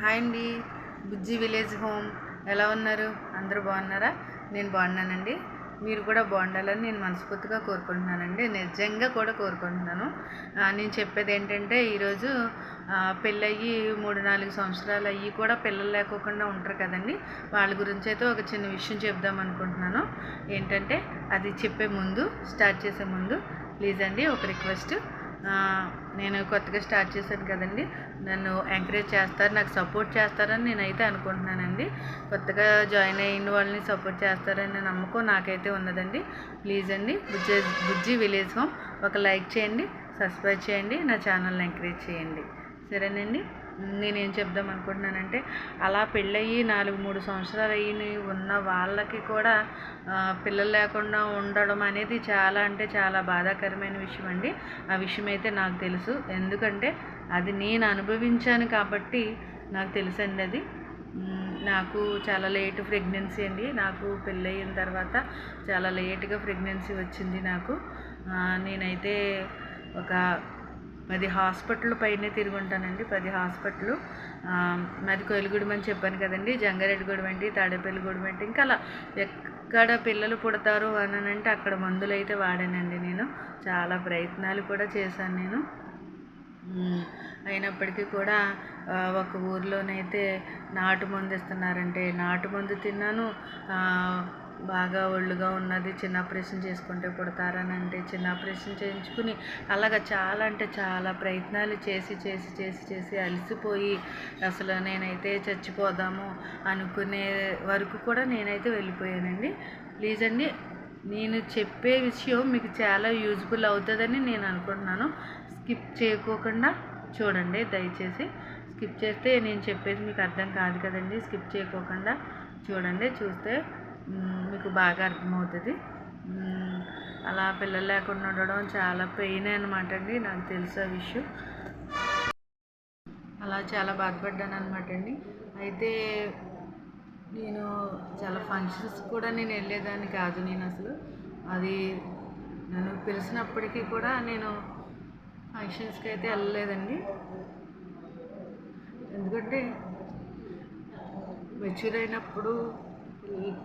Hi అండి. Bujji village home. ఎలా ఉన్నారు? అందరూ బాగున్నారా? నేను బాగున్నానండి. మీరు కూడా బాగుండాలని నేను మనస్ఫూర్తిగా కోరుకుంటున్నానండి. నిజంగా కూడా కోరుకుంటున్నాను. నేను చెప్పేది ఏంటంటే ఈరోజు పెళ్ళయ్యి మూడు నాలుగు సంవత్సరాలు అయ్యి కూడా పిల్లలు లేకోకుండా ఉంటారు కదండి. వాళ్ళ గురించి అయితే ఒక చిన్న విషయం చెప్దాం అనుకుంటున్నాను. ఏంటంటే అది చెప్పే ముందు స్టార్ట్ చేసే ముందు ప్లీజ్ అండి ఒక రిక్వెస్ట్. నేను కొత్తగా స్టార్ట్ చేశాను కదండి. నన్ను ఎంకరేజ్ చేస్తారు నాకు సపోర్ట్ చేస్తారని నేనైతే అనుకుంటున్నానండి. కొత్తగా జాయిన్ అయిన వాళ్ళని సపోర్ట్ చేస్తారనే నమ్మకం నాకైతే ఉన్నదండి. ప్లీజ్ అండి బుజ్జి బుజ్జి విలేజ్ హోమ్ ఒక లైక్ చేయండి సబ్స్క్రైబ్ చేయండి నా ఛానల్ని ఎంకరేజ్ చేయండి. సరేనండి. నేనేం చెప్దాం అనుకుంటున్నానంటే అలా పెళ్ళయి నాలుగు మూడు సంవత్సరాలు అయ్యి ఉన్న వాళ్ళకి కూడా పిల్లలు లేకుండా ఉండడం అనేది చాలా అంటే చాలా బాధాకరమైన విషయం అండి ఆ విషయం అయితే నాకు తెలుసు. ఎందుకంటే అది నేను అనుభవించాను కాబట్టి నాకు తెలుసండి అది. నాకు చాలా లేట్ ప్రెగ్నెన్సీ అండి. నాకు పెళ్ళయిన తర్వాత చాలా లేట్గా ప్రెగ్నెన్సీ వచ్చింది నాకు. నేనైతే ఒక పది హాస్పిటల్ పైనే తిరిగి ఉంటానండి పది హాస్పిటల్. మాది కొయిలగూడెం అని చెప్పాను కదండి జంగారెడ్డిగూడెం అండి తాడేపల్లిగూడెం అండి ఇంకా అలా ఎక్కడ పిల్లలు పుడతారు అని అంటే అక్కడ మందులు అయితే వాడానండి నేను. చాలా ప్రయత్నాలు కూడా చేశాను నేను. అయినప్పటికీ కూడా ఒక ఊర్లోనైతే నాటు మందు ఇస్తున్నారంటే నాటు మందు తిన్నాను. బాగా ఒళ్ళుగా ఉన్నది చిన్న ఆపరేషన్ చేసుకుంటే పుడతారని అంటే చిన్న ఆపరేషన్ చేయించుకుని అలాగ చాలా అంటే చాలా ప్రయత్నాలు చేసి చేసి చేసి చేసి అలసిపోయి అసలు నేనైతే చచ్చిపోదాము అనుకునే వరకు కూడా నేనైతే వెళ్ళిపోయానండి. ప్లీజ్ అండి నేను చెప్పే విషయం మీకు చాలా యూజ్ఫుల్ అవుతుందని నేను అనుకుంటున్నాను. స్కిప్ చేయకోకుండా చూడండి దయచేసి స్కిప్ చేస్తే నేను చెప్పేది మీకు అర్థం కాదు కదండి. స్కిప్ చేయకోకుండా చూడండి చూస్తే మీకు బాగా అర్థమవుతుంది. అలా పిల్లలు లేకుండా ఉండడం చాలా పెయిన్ అనమాట అండి నాకు తెలుసు ఆ విషయం. అలా చాలా బాధపడ్డాను అనమాట అండి. అయితే నేను చాలా ఫంక్షన్స్ కూడా నేను వెళ్ళేదాన్ని కాదు నేను అసలు. అది నన్ను పిలిచినప్పటికీ కూడా నేను ఫంక్షన్స్కి అయితే వెళ్ళలేదండి. ఎందుకంటే మెచ్యూర్ అయినప్పుడు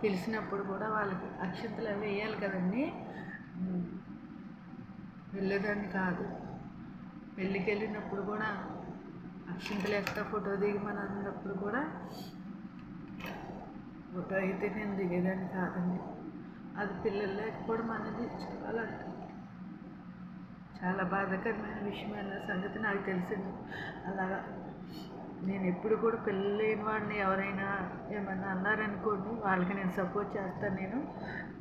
పిలిచినప్పుడు కూడా వాళ్ళకి అక్షంతలు అవి వేయాలి కదండి. వెళ్ళేదాన్ని కాదు. పెళ్ళికి వెళ్ళినప్పుడు కూడా అక్షింతలు వేస్తా ఫోటో దిగమని అన్నప్పుడు కూడా ఫోటో అయితే నేను దిగేదాన్ని కాదండి. అది పిల్లలు లేకపోవడం అనేది చాలా చాలా బాధాకరమైన విషయమైన సంగతి నాకు తెలిసింది. అలాగా నేను ఎప్పుడు కూడా పిల్లలు వాడిని ఎవరైనా ఏమైనా అన్నారనుకోండి వాళ్ళకి నేను సపోర్ట్ చేస్తాను నేను.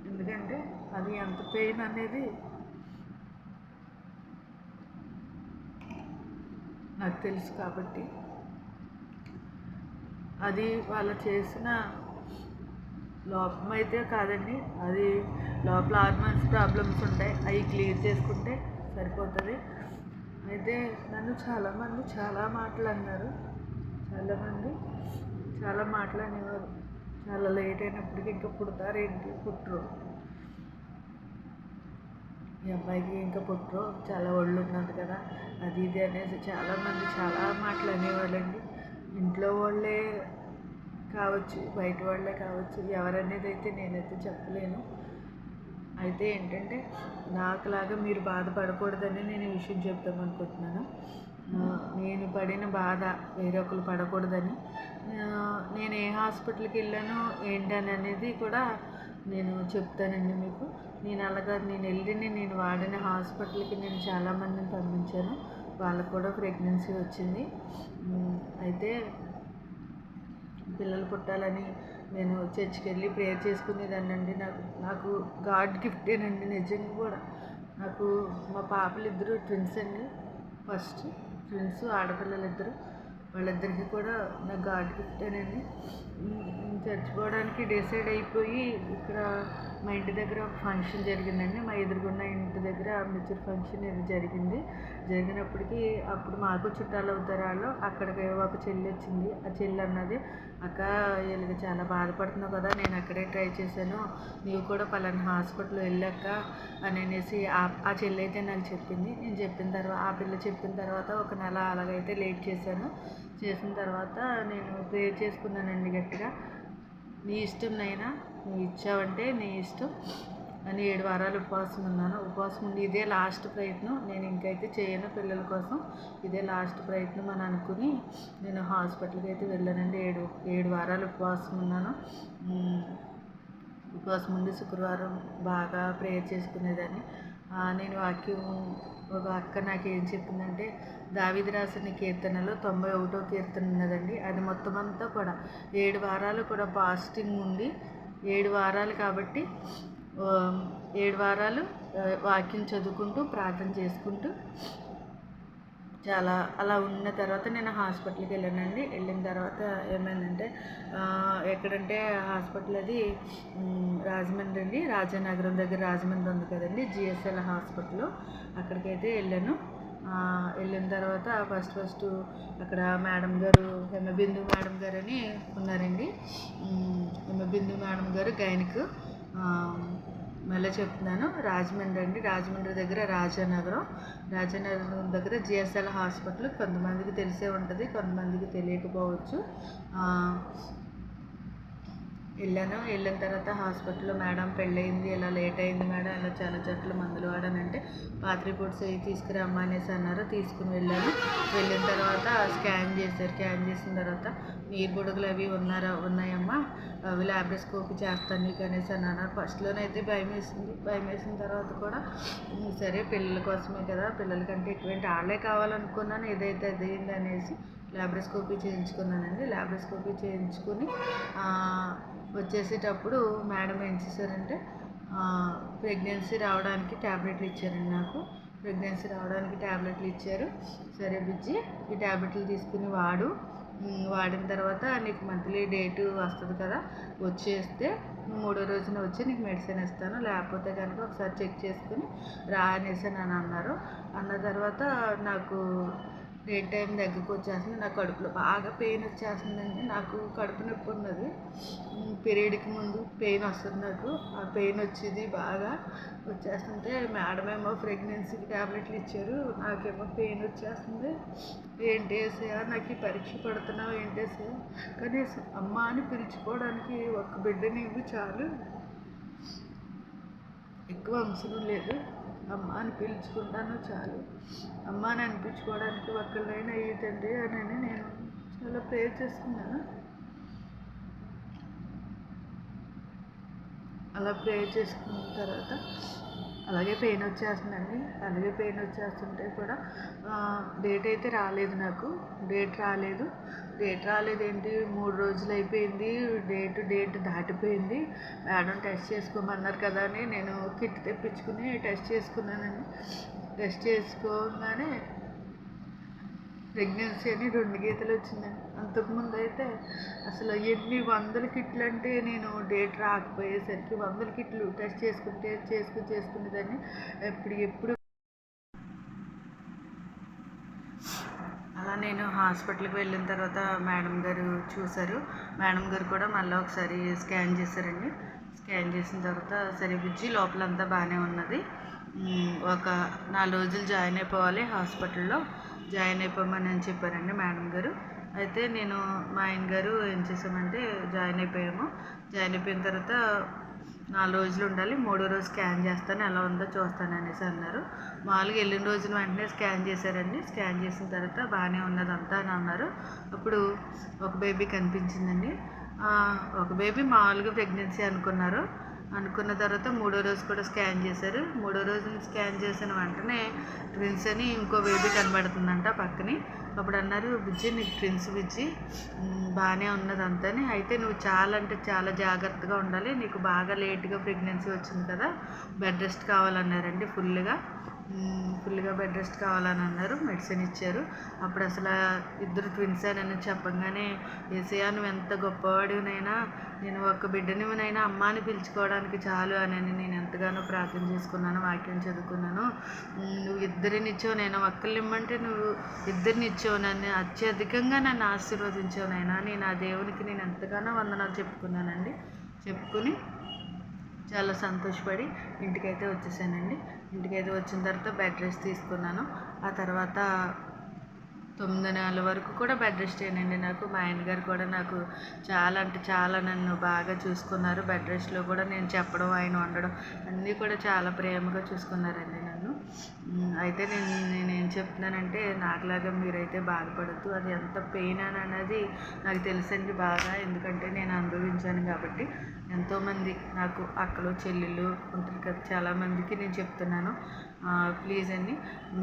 ఎందుకంటే అది ఎంత పెయిన్ అనేది నాకు తెలుసు కాబట్టి. అది వాళ్ళు చేసిన లోపం అయితే కాదండి అది లోపల హార్మోన్స్ ప్రాబ్లమ్స్ ఉంటాయి అవి క్లియర్ చేసుకుంటే సరిపోతుంది. అయితే నన్ను చాలామంది చాలా మాటలు అన్నారు. చాలామంది చాలా మాటలు అనేవారు చాలా లేట్ అయినప్పటికీ ఇంకా పుడతారేంటి పుట్టరు ఈ అబ్బాయికి ఇంకా పుట్టరు చాలా ఒళ్ళు ఉన్నది కదా. అది ఇది అనేసి చాలామంది చాలా మాటలు అనేవాళ్ళండి ఇంట్లో వాళ్ళే కావచ్చు బయట వాళ్ళే కావచ్చు ఎవరనేది అయితే నేనైతే చెప్పలేను. అయితే ఏంటంటే నాకులాగా మీరు బాధపడకూడదని నేను ఈ విషయం చెప్దామనుకుంటున్నాను. నేను పడిన బాధ వేరొకరు పడకూడదని. నేను ఏ హాస్పిటల్కి వెళ్ళానో ఏంటని అనేది కూడా నేను చెప్తానండి మీకు. నేను అలాగా నేను వెళ్ళిన నేను వాడిన హాస్పిటల్కి నేను చాలామందిని పంపించాను. వాళ్ళకు కూడా ప్రెగ్నెన్సీ వచ్చింది. అయితే పిల్లలు పుట్టాలని నేను చర్చికి వెళ్ళి ప్రేయర్ చేసుకునేదాన్ని అండి నాకు నాకు గాడ్ గిఫ్టేనండి నిజంగా కూడా. నాకు మా పాపలు ఇద్దరు ట్విన్స్ అండి ఫస్ట్. ట్విన్స్ ఆడపిల్లలు ఇద్దరు. వాళ్ళిద్దరికి కూడా నా గాడ్ గిఫ్ట్ ఉమ్, చచ్చిపోవడానికి డిసైడ్ అయిపోయి ఇక్కడ మా ఇంటి దగ్గర ఒక ఫంక్షన్ జరిగిందండి. మా ఎదురుగున్న ఇంటి దగ్గర మెచ్యూర్ ఫంక్షన్ ఇది జరిగింది. జరిగినప్పటికీ అప్పుడు మాకు చుట్టాలు అవుతారు వాళ్ళు. అక్కడికి ఒక చెల్లి వచ్చింది. ఆ చెల్లి అన్నది అక్క వీళ్ళకి చాలా బాధపడుతున్నావు కదా నేను అక్కడే ట్రై చేశాను. నీవు కూడా పలానా హాస్పిటల్ వెళ్ళాక అని అనేసి ఆ ఆ చెల్లి అయితే నాకు చెప్పింది. నేను చెప్పిన తర్వాత ఆ పిల్ల చెప్పిన తర్వాత ఒక నెల అలాగైతే లేట్ చేశాను. చేసిన తర్వాత నేను ప్రేర్ చేసుకున్నానండి గట్టిగా. నీ ఇష్టం నైనా నువ్వు ఇచ్చావంటే నీ ఇష్టం. అని ఏడు వారాలు ఉపవాసం ఉన్నాను. ఉపవాసం ఉండి ఇదే లాస్ట్ ప్రయత్నం. నేను ఇంకైతే చేయను పిల్లల కోసం. ఇదే లాస్ట్ ప్రయత్నం అని అనుకుని నేను హాస్పిటల్కి అయితే వెళ్ళానండి. ఏడు ఏడు వారాలు ఉపవాసం ఉన్నాను. ఉపవాసం ఉండి శుక్రవారం బాగా ప్రేయర్ చేసుకునేదాన్ని. నేను వాక్యం ఒక అక్క నాకు ఏం చెప్పిందంటే దావిది రాసిన కీర్తనలో తొంభై ఒకటో కీర్తన ఉన్నదండి. అది మొత్తం అంతా కూడా ఏడు వారాలు కూడా ఫాస్టింగ్ ఉండి ఏడు వారాలు కాబట్టి ఏడు వారాలు వాక్యం చదువుకుంటూ ప్రార్థన చేసుకుంటూ చాలా అలా ఉన్న తర్వాత నేను హాస్పిటల్కి వెళ్ళానండి. వెళ్ళిన తర్వాత ఏమైందంటే ఎక్కడంటే హాస్పిటల్ అది రాజమండ్రి అండి. రాజానగరం దగ్గర రాజమండ్రి ఉంది కదండి జిఎస్ఎల్ హాస్పిటల్. అక్కడికైతే వెళ్ళాను. వెళ్ళిన తర్వాత ఫస్ట్ ఫస్ట్ అక్కడ మేడం గారు హెమబిందు మేడం గారు అని ఉన్నారండి హేమబిందు మేడం గారు గైనిక్ మళ్ళీ చెప్తున్నాను రాజమండ్రి అండి. రాజమండ్రి దగ్గర రాజానగరం. రాజానగరం దగ్గర జిఎస్ఎల్ హాస్పిటల్ కొంతమందికి తెలిసే ఉంటుంది కొంతమందికి తెలియకపోవచ్చు. వెళ్ళాను. వెళ్ళిన తర్వాత హాస్పిటల్లో మేడం పెళ్ళయింది ఇలా లేట్ అయింది మేడం ఇలా చాలా చెట్లు మందులు వాడానంటే పాత రిపోర్ట్స్ అవి తీసుకురమ్మా అనేసి అన్నారు తీసుకుని వెళ్ళాను. వెళ్ళిన తర్వాత స్కాన్ చేశారు. స్కాన్ చేసిన తర్వాత నీరు బుడగలు అవి ఉన్నారా? ఉన్నాయమ్మా. అవి ల్యాబ్రోస్కోపీ చేస్తాను నీకు అనేసి అన్నారు. ఫస్ట్లోనైతే భయం వేసింది. భయం వేసిన తర్వాత కూడా సరే పిల్లల కోసమే కదా. పిల్లలకంటే ఎటువంటి వాళ్ళే కావాలనుకున్నాను. ఏదైతే అదేంది అనేసి ల్యాబ్రోస్కోపీ చేయించుకున్నానండి. ల్యాబ్రోస్కోపీ చేయించుకుని వచ్చేసేటప్పుడు మేడం ఏం చేశారంటే ప్రెగ్నెన్సీ రావడానికి ట్యాబ్లెట్లు ఇచ్చారండి నాకు. ప్రెగ్నెన్సీ రావడానికి ట్యాబ్లెట్లు ఇచ్చారు. సరే బుజ్జి ఈ ట్యాబ్లెట్లు తీసుకుని వాడు. వాడిన తర్వాత నీకు మంత్లీ డేటు వస్తుంది కదా వచ్చేస్తే మూడో రోజున వచ్చి నీకు మెడిసిన్ ఇస్తాను. లేకపోతే కనుక ఒకసారి చెక్ చేసుకుని రా అనేసి అని అన్నారు. అన్న తర్వాత నాకు డేట్ టైం దగ్గరకు వచ్చేస్తుంది. నాకు కడుపులో బాగా పెయిన్ వచ్చేస్తుందండి. నాకు కడుపు నొప్పి ఉన్నది. పీరియడ్కి ముందు పెయిన్ వస్తుంది నాకు. ఆ పెయిన్ వచ్చేది బాగా వచ్చేస్తుంటే మేడం ఏమో ప్రెగ్నెన్సీకి ట్యాబ్లెట్లు ఇచ్చారు. నాకేమో పెయిన్ వచ్చేస్తుంది. ఏంటి వేసేయా నాకు ఈ పరీక్ష పడుతున్నావు ఏంటి వేసేయా కానీ అమ్మ అని పిలుచుకోవడానికి ఒక బిడ్డని ఇవ్వు చాలు. ఎక్కువ అంశం లేదు. అమ్మ అని పిలుచుకుంటాను చాలు. అమ్మ అని అనిపించుకోవడానికి ఒక్కళ్ళైనా ఏంటండి అని నేను చాలా ప్రేర్ చేసుకున్నాను. అలా ప్రేర్ చేసుకున్న తర్వాత అలాగే పెయిన్ వచ్చేస్తుందండి. అలాగే పెయిన్ వచ్చేస్తుంటే కూడా డేట్ అయితే రాలేదు నాకు. డేట్ రాలేదు. డేట్ రాలేదేంటి? మూడు రోజులు అయిపోయింది. డేట్ డేట్ దాటిపోయింది. మేడం టెస్ట్ చేసుకోమన్నారు కదా అని నేను కిట్ తెప్పించుకుని టెస్ట్ చేసుకున్నానండి. టెస్ట్ చేసుకోగానే ప్రెగ్నెన్సీ అని రెండు గీతలు వచ్చిందండి. అంతకుముందు అయితే అసలు ఎన్ని వందల కిట్లు అంటే నేను డేట్ రాకపోయేసరికి వందల కిట్లు టెస్ట్ చేసుకుని టెస్ట్ చేసుకుని చేసుకునేదాన్ని. ఎప్పుడు ఎప్పుడు అలా నేను హాస్పిటల్కి వెళ్ళిన తర్వాత మేడం గారు చూశారు. మేడం గారు కూడా మళ్ళీ ఒకసారి స్కాన్ చేశారండి. స్కాన్ చేసిన తర్వాత సరే బుజ్జి లోపలంతా బాగానే ఉన్నది. ఒక నాలుగు రోజులు జాయిన్ అయిపోవాలి హాస్పిటల్లో. జాయిన్ అయిపోమని అని చెప్పారండి మేడం గారు. అయితే నేను మా ఆయన గారు ఏం చేసామంటే జాయిన్ అయిపోయాము. జాయిన్ అయిపోయిన తర్వాత నాలుగు రోజులు ఉండాలి మూడో రోజు స్కాన్ చేస్తాను ఎలా ఉందో చూస్తాను అనేసి అన్నారు. మామూలుగా వెళ్ళిన రోజున వెంటనే స్కాన్ చేశారండి. స్కాన్ చేసిన తర్వాత బాగానే ఉన్నదంతా అని అన్నారు. అప్పుడు ఒక బేబీ కనిపించిందండి. ఒక బేబీ మామూలుగా ప్రెగ్నెన్సీ అనుకున్నారు. అనుకున్న తర్వాత మూడో రోజు కూడా స్కాన్ చేశారు. మూడో రోజు స్కాన్ చేసిన వెంటనే ట్విన్స్ అని ఇంకో బేబీ కనబడుతుందంట పక్కని. అప్పుడు అన్నారు బుజ్జి నీకు ట్విన్స్ బుజ్జి బాగానే ఉన్నది అంతని అయితే నువ్వు చాలా అంటే చాలా జాగ్రత్తగా ఉండాలి. నీకు బాగా లేట్గా ప్రెగ్నెన్సీ వచ్చింది కదా. బెడ్ రెస్ట్ కావాలన్నారండి ఫుల్గా ఫుల్గా బెడ్ రెస్ట్ కావాలని అన్నారు మెడిసిన్ ఇచ్చారు. అప్పుడు అసలు ఇద్దరు ట్విన్స్ అని చెప్పంగానే ఏసయా నువ్వు ఎంత గొప్పవాడినైనా నేను ఒక్క బిడ్డనివనైనా అమ్మ అని పిలుచుకోవడానికి చాలు అని నేను ఎంతగానో ప్రార్థన చేసుకున్నాను వాక్యం చదువుకున్నాను. నువ్వు ఇద్దరినిచ్చావు నేను ఒక్కళ్ళు ఇమ్మంటే నువ్వు ఇద్దరినిచ్చావు నన్ను అత్యధికంగా నన్ను ఆశీర్వదించావు నైనా నేను ఆ దేవునికి నేను ఎంతగానో వందనాలు చెప్పుకున్నానండి. చెప్పుకుని చాలా సంతోషపడి ఇంటికైతే వచ్చేసానండి. ఇంటికైతే వచ్చిన తర్వాత బెడ్ రెస్ట్ తీసుకున్నాను. ఆ తర్వాత తొమ్మిది నెలల వరకు కూడా బెడ్ రెస్ట్ నాకు. మా ఆయన గారు కూడా నాకు చాలా అంటే చాలా నన్ను బాగా చూసుకున్నారు. బెడ్ రెస్ట్లో కూడా నేను చెప్పడం ఆయన ఉండడం అన్నీ కూడా చాలా ప్రేమగా చూసుకున్నారండి నన్ను. అయితే నేను నేనేం చెప్తున్నానంటే నాకులాగా మీరైతే బాధపడద్దు. అది ఎంత పెయిన్ అని అనేది నాకు తెలుసండి బాగా. ఎందుకంటే నేను అనుభవించాను కాబట్టి ఎంతోమంది నాకు అక్కలు చెల్లెళ్ళు ఉంటారు కదా చాలామందికి నేను చెప్తున్నాను. ప్లీజ్ అండి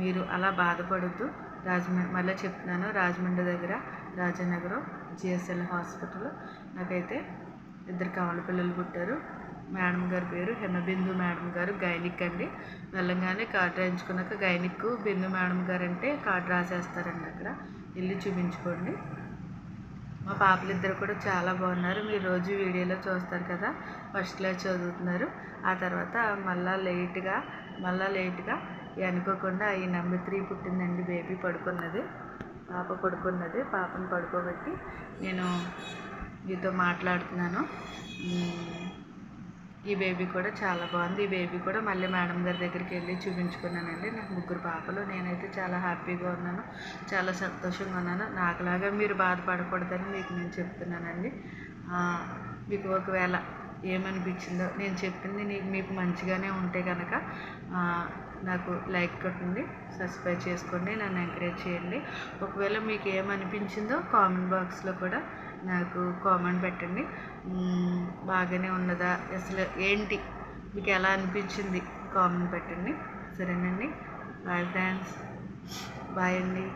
మీరు అలా బాధపడద్దు. రాజమండ్రి మళ్ళీ చెప్తున్నాను రాజమండ్రి దగ్గర రాజనగరం జిఎస్ఎల్ హాస్పిటల్. నాకైతే ఇద్దరు కవల పిల్లలు పుట్టారు. మేడం గారి పేరు హెమబిందు మేడం గారు గైనిక్ అండి. వెళ్ళంగానే కార్డు రాయించుకున్నాక గైనిక్ బిందు మేడం గారు అంటే కార్డు రాసేస్తారండి అక్కడ. వెళ్ళి చూపించుకోండి. మా పాపలిద్దరు కూడా చాలా బాగున్నారు. మీరు రోజు వీడియోలో చూస్తారు కదా ఫస్ట్ క్లాస్ చదువుతున్నారు. ఆ తర్వాత మళ్ళా లేట్గా మళ్ళా లేట్గా అనుకోకుండా ఈ నెంబర్ త్రీ పుట్టిందండి. బేబీ పడుకున్నది. పాప పడుకున్నది. పాపను పడుకోబెట్టి నేను మీతో మాట్లాడుతున్నాను. ఈ బేబీ కూడా చాలా బాగుంది. ఈ బేబీ కూడా మళ్ళీ మేడం గారి దగ్గరికి వెళ్ళి చూపించుకున్నానండి. నాకు ముగ్గురు పాపలు. నేనైతే చాలా హ్యాపీగా ఉన్నాను. చాలా సంతోషంగా ఉన్నాను. నాకులాగా మీరు బాధపడకూడదని మీకు నేను చెప్తున్నానండి. మీకు ఒకవేళ ఏమనిపించిందో నేను చెప్పింది నీకు మీకు మంచిగానే ఉంటే కనుక నాకు లైక్ కొట్టండి సబ్స్క్రైబ్ చేసుకోండి నన్ను ఎంకరేజ్ చేయండి. ఒకవేళ మీకు ఏమనిపించిందో కామెంట్ బాక్స్లో కూడా నాకు కామెంట్ పెట్టండి. బాగానే ఉన్నదా? అసలు ఏంటి? మీకు ఎలా అనిపించింది? కామెంట్ పెట్టండి. సరేనండి. Bye friends. బాయ్ అండి.